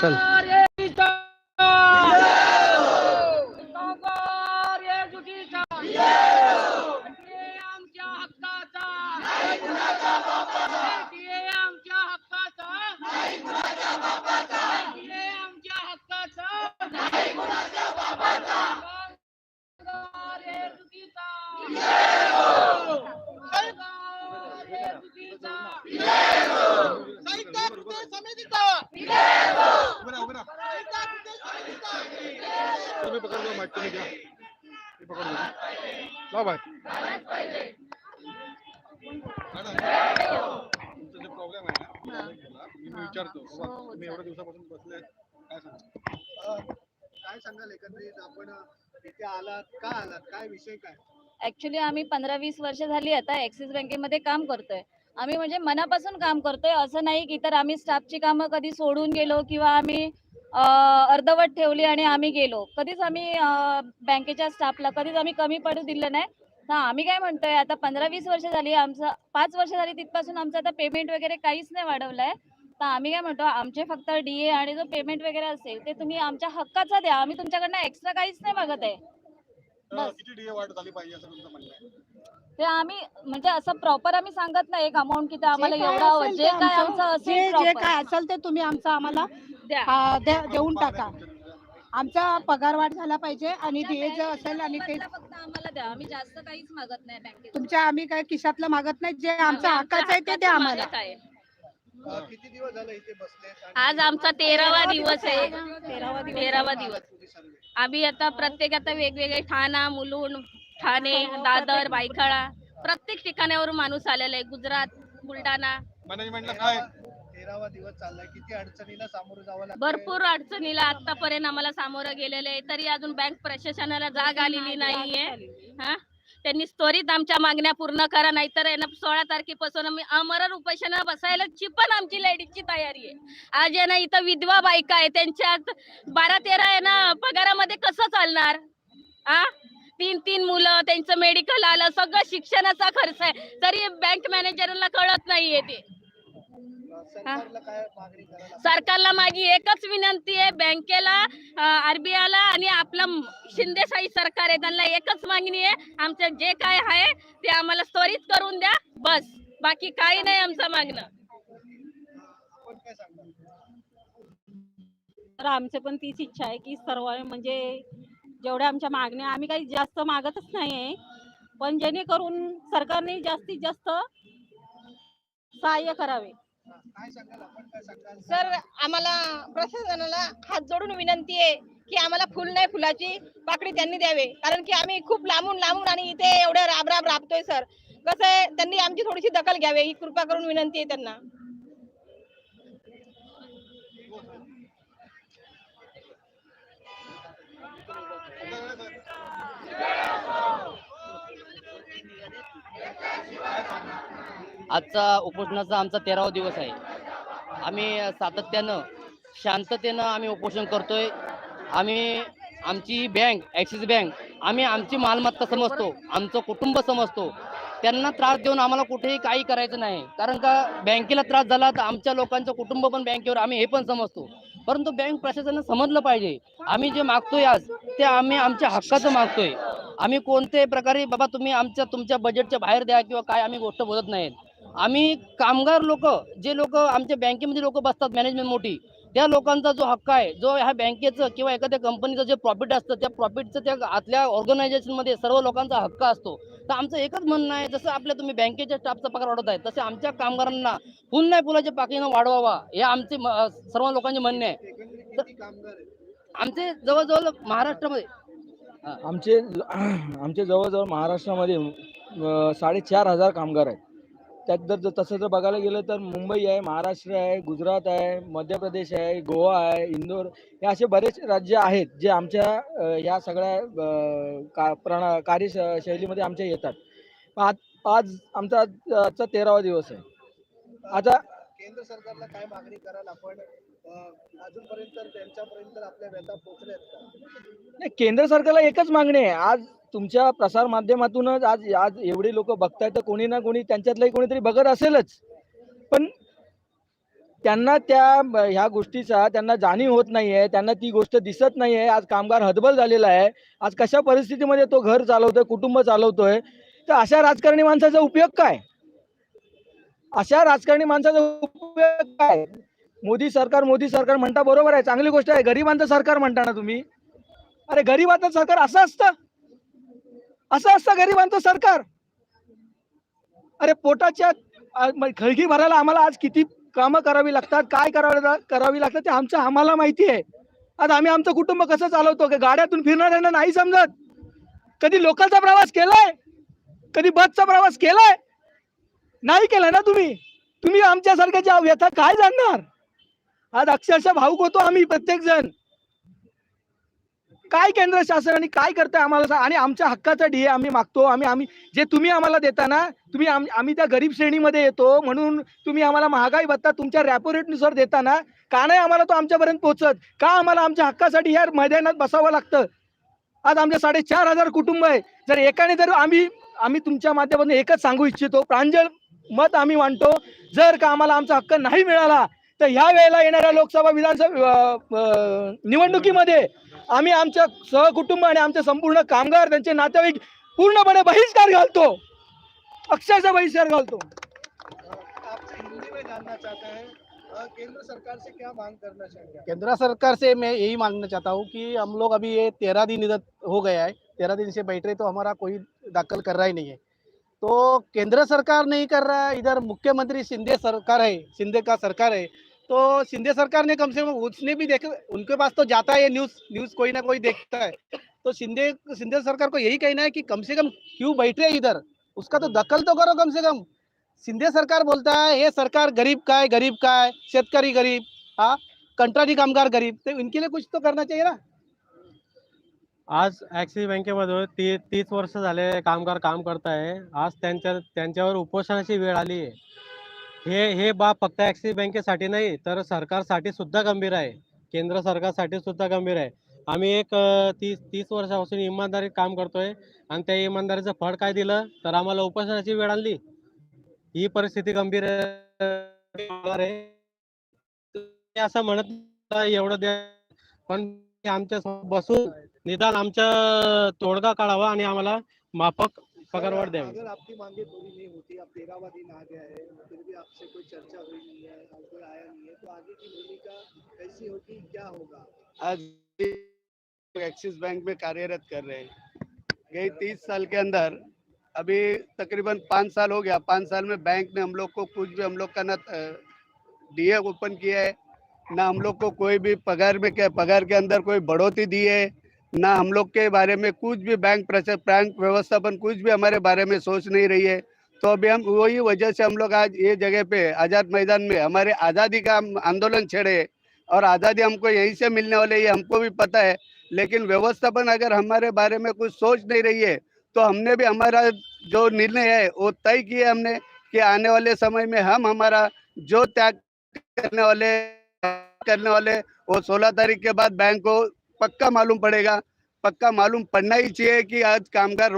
चल. आमच्या हक्काचा हे आमच्या हक्काचा हे आमच्या हक्काचा कामगार एकजुटीचा. कामगार एकजुटीचा. साहित्य कृती समितीचा साहित्य कृती समितीचा तुम्ही पकड लो माईक तुम्ही घ्या मी पकड लो लाव बाहेर तुमचा जे प्रॉब्लेम आहे ना मी विचारतो बाबा, तुम्ही एवढ्या दिवसापासून आहे काय सांगाल एकंदरीत आपण इथे आलात का आलात काय विषय काय ऍक्च्युली आम्ही पंधरा वीस वर्ष झाली आता ऍक्सिस बँकेमध्ये काम करतोय. आम्ही म्हणजे मनापासून काम करतोय. असं नाही की तर आम्ही स्टाफची कामं कधी सोडून गेलो किंवा आम्ही अर्धवट ठेवली आणि आम्ही गेलो. कधीच आम्ही बँकेच्या स्टाफला कधीच आम्ही कमी पडू दिलं नाही. तर आम्ही काय म्हणतोय आता पंधरा वीस वर्ष झाली आमचं पाच वर्ष झाली तिथपासून आमचं आता पेमेंट वगैरे काहीच नाही वाढवलंय. तर आम्ही काय म्हणतो आमचे फक्त डीए आणि जो पेमेंट वगैरे असेल ते तुम्ही आमच्या हक्काचा द्या. आम्ही तुमच्याकडनं एक्स्ट्रा काहीच नाही मागत आहे. तर बस. किती डीए वाढ झाली पाहिजे असं तुमचं म्हणणं आहे? ते आम्ही म्हणजे असं प्रॉपर आम्ही सांगत नाही एक अमाऊंट की ते आम्हाला एवढं जे काय आमचं- असेल जे. काय असेल ते तुम्ही आमचं आम्हाला द्या. आ, द्या- देऊन टाका. आमचा पगार वाढ झाला पाहिजे आणि डीए जे असेल आणि ते किंमतला फक्त आम्हाला द्या. आम्ही जास्त काहीच मागत नाही बँकेत तुमच्या आम्ही काय खिशातलं मागत नाही जे आमचं हक्काचं आहे ते द्या आम्हाला. अ, किती दिवस झाले इथे बसले आज आमचा तेरावा दिवस आहे. तेरावा दिवस. तेरावा दिवस. आम्ही आता प्रत्येक आता वेगवेगळे ठाणा मुलुंड ठाणे दादर बायखळा प्रत्येक ठिकाणावरून माणूस आलेला आहे. गुजरात बुलढाणा. मॅनेजमेंटला काय? तेरावा दिवस चाललाय. किती अडचणीला सामोरं जावं लागतं भरपूर अडचणीला आतापर्यंत आम्हाला सामोरं गेलेलं आहे. तरी अजून बँक प्रशासनाला जाग आलेली नाहीये. हा? त्यांनी त्वरित आमच्या मागण्या पूर्ण करा नाहीतर आहे ना सोळा तारखेपासून आम्ही अमरण उपोषणा बसायला पण आमची लेडीजची तयारी आहे. आज आहे ना इथं विधवा बायका आहे. त्यांच्यात बारा तेरा आहे ना पगारामध्ये कसं चालणार? आ? तीन तीन मुलं त्यांचं मेडिकल आलं सगळं शिक्षणाचा खर्च आहे. तरी बँक मॅनेजरला कळत नाहीये ते. सरकारला काय मागणी करायला सरकारला माझी एकच विनंती आहे बँकेला आरबीआयला आणि आपलं शिंदेशाही सरकार आहे त्यांना एकच मागणी आहे आमचं जे काय आहे ते आम्हाला त्वरित करून द्या बस. बाकी काही नाही आमचं मागणं. आपण काय सांगता तर आमचं पण तीच इच्छा आहे की सर्व म्हणजे जेवढ्या आमच्या मागण्या आम्ही काही जास्त मागतच नाही आहे पण जेणेकरून सरकारने जास्तीत जास्त सहाय्य करावे. सर आम्हाला प्रशासनाला हात जोडून विनंती आहे की आम्हाला फुल नाही फुलाची पाकळी त्यांनी द्यावे. कारण की आम्ही खूप लांबून लांबून आणि इथे एवढं राब राब राबतोय सर. कसं आहे त्यांनी आमची थोडीशी दखल घ्यावी ही कृपा करून विनंती आहे त्यांना. आजचा उपोषणाचा आमचा तेरावा दिवस आहे. आम्ही सातत्यानं शांततेनं आम्ही उपोषण करतोय. आम्ही आमची बँक ॲक्सिस बँक आम्ही आमची मालमत्ता समजतो आमचं कुटुंब समजतो. त्यांना त्रास देऊन आम्हाला कुठेही काही करायचं नाही. कारण का बँकेला त्रास झाला तर आमच्या लोकांचं कुटुंब पण बँकेवर आम्ही हे पण समजतो. परंतु बँक प्रशासनानं समजलं पाहिजे. आम्ही जे मागतोय आज ते आम्ही आमच्या हक्काचं मागतोय. आम्ही कोणत्याही प्रकारे बाबा तुम्ही आमच्या तुमच्या बजेटच्या बाहेर द्या किंवा काय आम्ही गोष्ट बोलत नाहीत. आम्ही कामगार लोक जे लोक आमच्या बँकेमध्ये लोक बसतात मॅनेजमेंट मोठी त्या लोकांचा जो हक्क आहे जो ह्या बँकेचं किंवा एखाद्या कंपनीचं जे प्रॉफिट असतं त्या प्रॉफिटचं त्या आतल्या ऑर्गनायझेशनमध्ये सर्व लोकांचा हक्क असतो. तर आमचं एकच म्हणणं आहे जसं आपल्या तुम्ही बँकेच्या स्टाफचा पगार वाढवत आहे तसे आमच्या कामगारांना फुल नाही फुलाच्या पाकीनं वाढवावा हे आमचे सर्व लोकांचे म्हणणे आहे. आमचे जवळजवळ महाराष्ट्रामध्ये आमचे आमचे जवळजवळ महाराष्ट्रामध्ये साडेचार हजार कामगार आहेत. त्यात जर तसं जर बघायला गेलं तर मुंबई आहे महाराष्ट्र आहे गुजरात आहे मध्य प्रदेश आहे गोवा आहे इंदोर हे असे बरेच राज्य आहेत जे आमच्या ह्या सगळ्या का प्रणा कार्यशैलीमध्ये आमच्या येतात. आज आज आमचा आजचा तेरावा दिवस आहे. आता केंद्र सरकारला काय मागणी कराल आपण? अजूनपर्यंत त्यांच्यापर्यंत आपल्या व्यथा पोहोचल्यात का? नाही केंद्र सरकारला एकच मागणी आहे. आज तुमच्या प्रसार माध्यमातूनच आज आज एवढे लोक बघतायत तर कोणी ना कोणी त्यांच्यातलंही कोणीतरी बघत असेलच. पण त्यांना त्या ह्या गोष्टीचा त्यांना जाणीव होत नाही आहे त्यांना ती गोष्ट दिसत नाही आहे आज कामगार हतबल झालेला आहे. आज कशा परिस्थितीमध्ये तो घर चालवतोय कुटुंब चालवतोय? तर अशा राजकारणी माणसाचा उपयोग काय? अशा राजकारणी माणसाचा उपयोग काय? मोदी सरकार मोदी सरकार म्हणता बरोबर आहे. चांगली गोष्ट आहे. गरिबांचं सरकार म्हणता ना तुम्ही. अरे गरिबांचं सरकार असं असतं. असं असतं गरिबांचं सरकार. अरे पोटाच्या खळगी भरायला आम्हाला आज किती कामं करावी लागतात काय करावी करावी लागतात ते आमचं आम्हाला माहिती आहे. आज आम्ही आमचं कुटुंब कसं चालवतो की गाड्यातून फिरणाऱ्यांना नाही समजत. कधी लोकलचा प्रवास केलाय? कधी बसचा प्रवास केलाय? नाही केलाय ना तुम्ही? तुम्ही आमच्यासारख्याच्या व्यथा काय जाणणार? आज अक्षरशः भाऊक होतो आम्ही प्रत्येक जण काय केंद्र शासन आणि काय करताय आम्हाला आणि आमच्या हक्काचा डीए आम्ही मागतो. आम्ही आम्ही जे तुम्ही आम्हाला देता ना तुम्ही आम्ही त्या गरीब श्रेणीमध्ये येतो म्हणून तुम्ही आम्हाला महागाई भत्ता तुमच्या रॅपो रेटनुसार देता ना का नाही आम्हाला तो आमच्यापर्यंत पोहोचत? का आम्हाला आमच्या हक्कासाठी या मैदानात बसावं लागतं? आज आमच्या साडेचार हजार कुटुंब आहे. जर एकाने जर आम्ही आम्ही तुमच्या माध्यमातून एकच सांगू इच्छितो प्रांजळ मत आम्ही मांडतो जर का आम्हाला आमचा हक्क नाही मिळाला तर ह्या वेळेला येणाऱ्या लोकसभा विधानसभा निवडणुकीमध्ये आम्ही आमच्या सहकुटुंब आणि आमचे संपूर्ण कामगार त्यांचे नातेवाईक पूर्णपणे बहिष्कार घालतो. अक्षरशः बहिष्कार घालतो. आपसे हिंदी में जानना चाहते हैं अ, केंद्र सरकार से क्या मांग करना चाहेंगे आप? केंद्र सरकार से मैं यही मांगना चाहता हूँ कि हम लोग अभी ये तेरह दिन इधर हो गया है तेरह दिन से बैठ रहे तो हमारा कोई दाखिल कर रहा ही नहीं है। तो केंद्र सरकार नहीं कर रहा है इधर मुख्यमंत्री शिंदे सरकार है शिंदे का सरकार है तो शिंदे सरकार ने कम से कम उसने भी देख, उनके पास तो जाता है न्यूज़ न्यूज़ कोई ना कोई देखता है। तो शिंदे शिंदे सरकार को यही कहना है कि कम से कम क्यों बैठ रहे इधर? उसका तो दखल तो करो कम से कम। सिंधे सरकार बोलता है, ये सरकार गरीब का है, गरीब का है, शेतकरी गरीब हाँ कंत्राटी कामगार गरीब। तो इनके लिए कुछ तो करना चाहिए ना। आज ॲक्सिस बँकेमध्ये ती, तीस वर्ष कामगार काम करत आहे आज त्यांच्यावर उपोषणाची वेळ आली आहे. हे हे बाब फक्त ॲक्सिस बँकेसाठी नाही तर सरकारसाठी सुद्धा गंभीर आहे. केंद्र सरकारसाठी सुद्धा गंभीर आहे. आम्ही एक तीस तीस वर्षापासून इमानदारीत काम करतोय आणि त्या इमानदारीचं फळ काय दिलं? तर आम्हाला उपोषणाची वेळ आली ही परिस्थिती गंभीर आहे. असं म्हणत एवढं द्या. पण आमच्या बसून निदान आमच्या तोडगा काढावा आणि आम्हाला माफक द्यावी अगर आपकी मांगे पूरी नहीं होती अब तेरहवा दिन आ गया है फिर भी आपसे कोई चर्चा हुई नहीं है कोई आया नहीं है तो आगे की भूमिका कैसी होगी क्या होगा? आज एक्सिस बैंक में कार्यरत कर रहे हैं। गई तीस साल के अंदर अभी तकरीबन पाँच साल हो गया पाँच साल में बैंक ने हम लोग को कुछ भी हम लोग का ना डीए ओपन किया है ना हम लोग को कोई भी पगार में क्या पगार के अंदर कोई बढ़ोतरी दी है ना हम लोग के बारे में कुछ भी बैंक बैंक व्यवस्थापन, कुछ भी हमारे बारे में सोच नहीं रही है। तो अभी हम, वही वजह से हम लोग आज ये जगह पे, आज़ाद मैदान में हमारे आज़ादी का आंदोलन छेड़े और आज़ादी हमको यहीं से मिलने वाले, ये हमको भी पता है। लेकिन व्यवस्थापन अगर हमारे बारे में कुछ सोच नहीं रही है तो हमने भी हमारा जो निर्णय है, वो तय किया हमने कि आने वाले समय में हम हमारा जो त्याग करने वाले करने वाले, वो सोलह तारीख के बाद बैंक को पक्का मालूम पड़ेगा। पक्का मालूम पड़ना ही चाहिए कि आज कामगार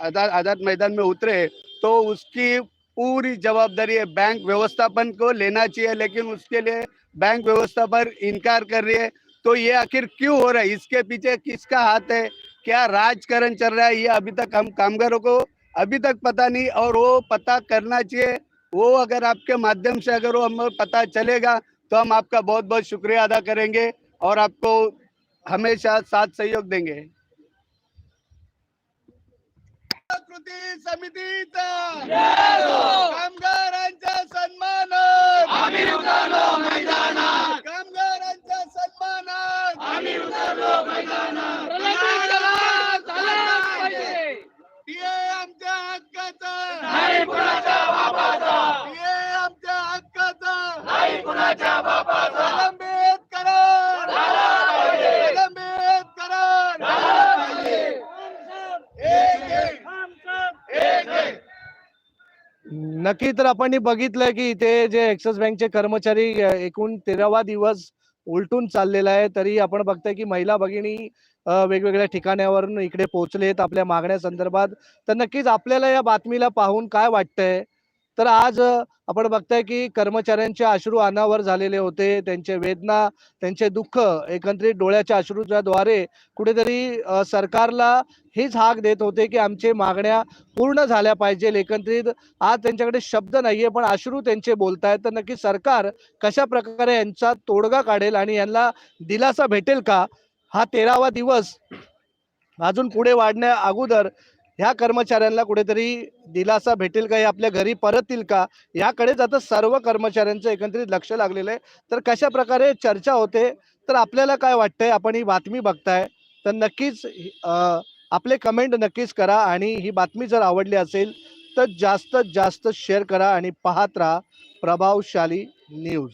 आज़ाद आज़ाद मैदान में उतरे तो उसकी पूरी जवाबदारी है। बैंक व्यवस्थापन को लेना चाहिए, लेकिन उसके लिए बैंक व्यवस्था पर इनकार कर रही है। तो ये आखिर क्यों हो रहा है? इसके पीछे किसका हाथ है? क्या राजकरण चल रहा है? ये अभी तक हम कामगारों को अभी तक पता नहीं, और वो पता करना चाहिए। वो अगर आपके माध्यम से अगर वो हमें पता चलेगा तो हम आपका बहुत बहुत शुक्रिया अदा करेंगे, और आपको हमेशा साथ सहयोग देंगे। कृती समितीचा कामगारांचा सन्मान। कामगारांच्या सन्मानात आम्ही उतरलो आमच्या हक्काचा। नाही कुणाच्या बापाचा। आमच्या हक्काचा। नाही कुणाच्या बापाचा। नक्की तर आपण बघितलं की इथे जे एक्सिस बँकचे कर्मचारी एकूण तेरावा दिवस उलटून चाललेला आहे. तरी आपण बघतोय की महिला भगिनी वेगवेगळ्या ठिकाणावरून इकडे पोहोचलेत आपल्या मागण्या संदर्भात. तर नक्कीच आपल्याला या बातमीला पाहून काय वाटतंय? तर आज आपण बघताय की कर्मचाऱ्यांचे अश्रू अनावर झालेले होते त्यांचे वेदना त्यांचे दुःख एकंदरीत डोळ्याच्या अश्रूच्या द्वारे कुठेतरी सरकारला हीच हाक देत होते की आमचे मागण्या पूर्ण झाल्या पाहिजे. एकंदरीत आज त्यांच्याकडे शब्द नाहीये पण अश्रू त्यांचे बोलतायत. तर नक्की सरकार कशा प्रकारे यांचा तोडगा काढेल आणि यांना दिलासा भेटेल का? हा तेरावा दिवस अजून पुढे वाढण्या अगोदर ह्या कर्मचाऱ्यांना कुठेतरी दिलासा भेटेल का? हे आपल्या घरी परततील का? याकडेच आता सर्व कर्मचाऱ्यांचं एकंदरीत लक्ष लागलेलं आहे. तर कशा प्रकारे चर्चा होते? तर आपल्याला काय वाटतंय? आपण ही बातमी बघताय. तर नक्कीच आपले कमेंट नक्कीच करा आणि ही बातमी जर आवडली असेल तर जास्तीत जास्त शेअर करा आणि पाहत राहा प्रभावशाली न्यूज.